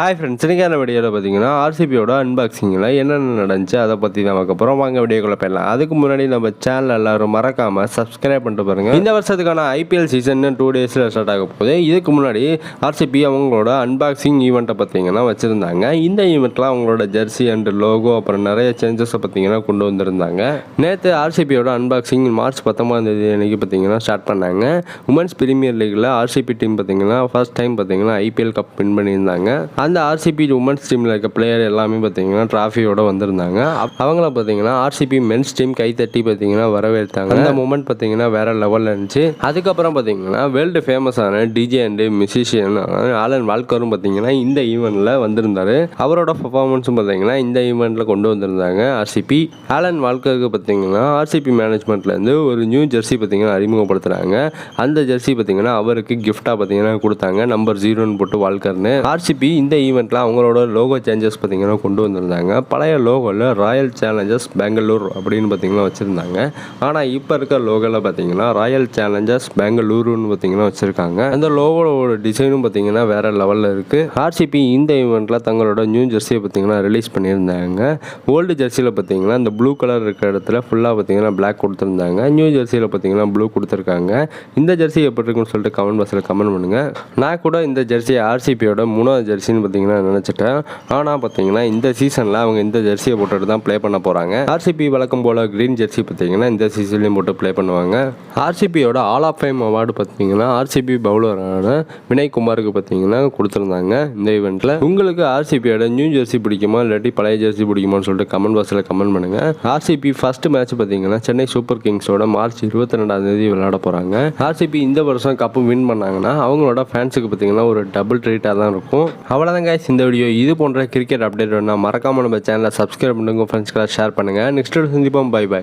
Hi friends இன்றைக்கான வீடியோவில் பார்த்தீங்கன்னா ஆர்சிபியோட அன்பாக்சிங்கில் என்னென்ன நடந்துச்சு அதை பற்றி நமக்கு அப்புறம் வாங்க வீடியோக்குள்ளே போயிடலாம். அதுக்கு முன்னாடி நம்ம சேனல் எல்லோரும் மறக்காமல் சப்ஸ்கிரைப் பண்ணிட்டு பாருங்கள் இந்த வருஷத்துக்கான ஐபிஎல் சீசன் டூ டேஸில் ஸ்டார்ட் ஆக போகுது. இதுக்கு முன்னாடி ஆர்சிபி அவங்களோட அன்பாக்சிங் ஈவெண்ட்டை பார்த்தீங்கன்னா வச்சுருந்தாங்க. இந்த ஈவெண்ட்டில் அவங்களோட ஜெர்சி அண்ட் லோகோ அப்புறம் நிறைய சேஞ்சஸை பார்த்தீங்கன்னா கொண்டு வந்திருந்தாங்க. நேற்று ஆர்சிபியோட அன்பாக்சிங் மார்ச் பத்தொம்பதாம் தேதி அன்றைக்கி பார்த்தீங்கன்னா ஸ்டார்ட் பண்ணாங்க. உமன்ஸ் பிரீமியர் லீக்கில் ஆர்சிபி டீம் பார்த்தீங்கன்னா ஃபர்ஸ்ட் டைம் பார்த்தீங்கன்னா ஐபிஎல் கப் வின் பண்ணியிருந்தாங்க. அந்த ஆர்சிபி உமன்ஸ் டீமில் இருக்க பிளேயர் எல்லாமே பார்த்தீங்கன்னா ட்ராஃபியோட வந்திருந்தாங்க. அப்- அவங்கள பார்த்தீங்கன்னா ஆர்சிபி மென்ஸ் டீம் கைத்தட்டி பார்த்தீங்கன்னா வரவேற்றாங்க. அந்த மூமெண்ட் பார்த்தீங்கன்னா வேற லெவலில் இருந்துச்சு. அதுக்கப்புறம் பார்த்தீங்கன்னா வேர்ல்டு ஃபேமஸான டிஜே அண்டு மியூசிஷியன் ஆலன் வால்கரும் பார்த்தீங்கன்னா இந்த ஈவெண்ட்டில் வந்திருந்தாரு. அவரோட பர்ஃபார்மன்ஸும் பார்த்தீங்கன்னா இந்த ஈவெண்ட்டில் கொண்டு வந்திருந்தாங்க ஆர்சிபி ஆலன் வால்கருக்கு பார்த்தீங்கன்னா ஆர்சிபி மேனேஜ்மெண்ட்லேருந்து ஒரு நியூ ஜெர்சி பார்த்தீங்கன்னா அறிமுகப்படுத்துகிறாங்க அந்த ஜெர்சி பார்த்தீங்கன்னா அவருக்கு கிஃப்டாக பார்த்தீங்கன்னா கொடுத்தாங்க. நம்பர் ஜீரோன்னு போட்டு வால்கர்னு. ஆர்சிபி இந்த இந்த ஈவெண்ட்டில் அவங்களோட லோகோ சேஞ்சஸ் பார்த்தீங்கன்னா கொண்டு வந்திருந்தாங்க. பழைய லோகோவில் ராயல் சேலஞ்சர்ஸ் பெங்களூர் அப்படின்னு பார்த்தீங்கன்னா வச்சுருந்தாங்க. ஆனால் இப்போ இருக்க லோகோவில் பார்த்தீங்கன்னா ராயல் சேலஞ்சர்ஸ் பெங்களூருன்னு பார்த்தீங்கன்னா வச்சுருக்காங்க. அந்த லோகோவோட டிசைனும் பார்த்தீங்கன்னா வேறு லெவலில் இருக்குது ஆர்சிபி இந்த ஈவெண்ட்டில் தங்களோட நியூ ஜெர்சியை பார்த்தீங்கன்னா ரிலீஸ் பண்ணியிருந்தாங்க. ஓல்டு ஜெர்சியில் பார்த்தீங்கன்னா இந்த ப்ளூ கலர் இருக்கிற இடத்துல ஃபுல்லாக பார்த்தீங்கன்னா பிளாக் கொடுத்துருந்தாங்க. நியூ ஜெர்சியில் பார்த்தீங்கன்னா ப்ளூ கொடுத்துருக்காங்க. இந்த ஜெர்சி எப்படி இருக்குன்னு சொல்லிட்டு கமெண்ட் பாக்ஸில் கமெண்ட் பண்ணுங்கள் நான் கூட இந்த ஜெர்சி ஆர்சிபியோட மூணாவது ஜெர்சின்னு பார்த்தீங்கன்னா நினச்சிட்டேன். ஆனால் பார்த்தீங்கன்னா இந்த சீசனில் அவங்க இந்த ஜெர்சியை போட்டுட்டு தான் ப்ளே பண்ண போகிறாங்க ஆர்சிபி வழக்கம் போல் க்ரீன் ஜெர்சி பார்த்தீங்கன்னா இந்த சீசன்லேயும் போட்டு ப்ளே பண்ணுவாங்க. ஆர்சிபியோட ஆல் ஆஃப் ஃபேம் அவார்டு பார்த்தீங்கன்னா ஆர்சிபி பவுலரான வினய் குமாருக்கு பார்த்தீங்கன்னா கொடுத்துருந்தாங்க இந்த ஈவெண்ட்டில் உங்களுக்கு ஆர்சிபியோட நியூ ஜெர்சி பிடிக்குமா? இல்லாட்டி பழைய ஜெர்சி பிடிக்குமான்னு சொல்லிட்டு கமெண்ட் பாக்ஸில் கமெண்ட் பண்ணுங்கள் ஆர்சிபி ஃபர்ஸ்ட் மேட்ச் பார்த்தீங்கன்னா சென்னை சூப்பர் கிங்ஸோட மார்ச் இருபத்தி ரெண்டாம் தேதி விளையாட போகிறாங்க ஆர்சிபி இந்த வருஷம் கப்பு வின் பண்ணாங்கன்னா அவங்களோட ஃபேன்ஸுக்கு பார்த்தீங்கன்னா ஒரு டபுள் ட்ரீட்டாக தான் இருக்கும். அவ்வளோதான் guys இந்த வீடியோ இது போன்ற கிரிக்கெட் அப்டேட் வேணா மறக்காம நம்ம சேனலை சப்ஸ்கிரைப் பண்ணுங்க ஃப்ரெண்ட்ஸ்க்கெல்லாம் ஷேர் பண்ணுங்கள் நெக்ஸ்ட் சந்திப்போம். Bye bye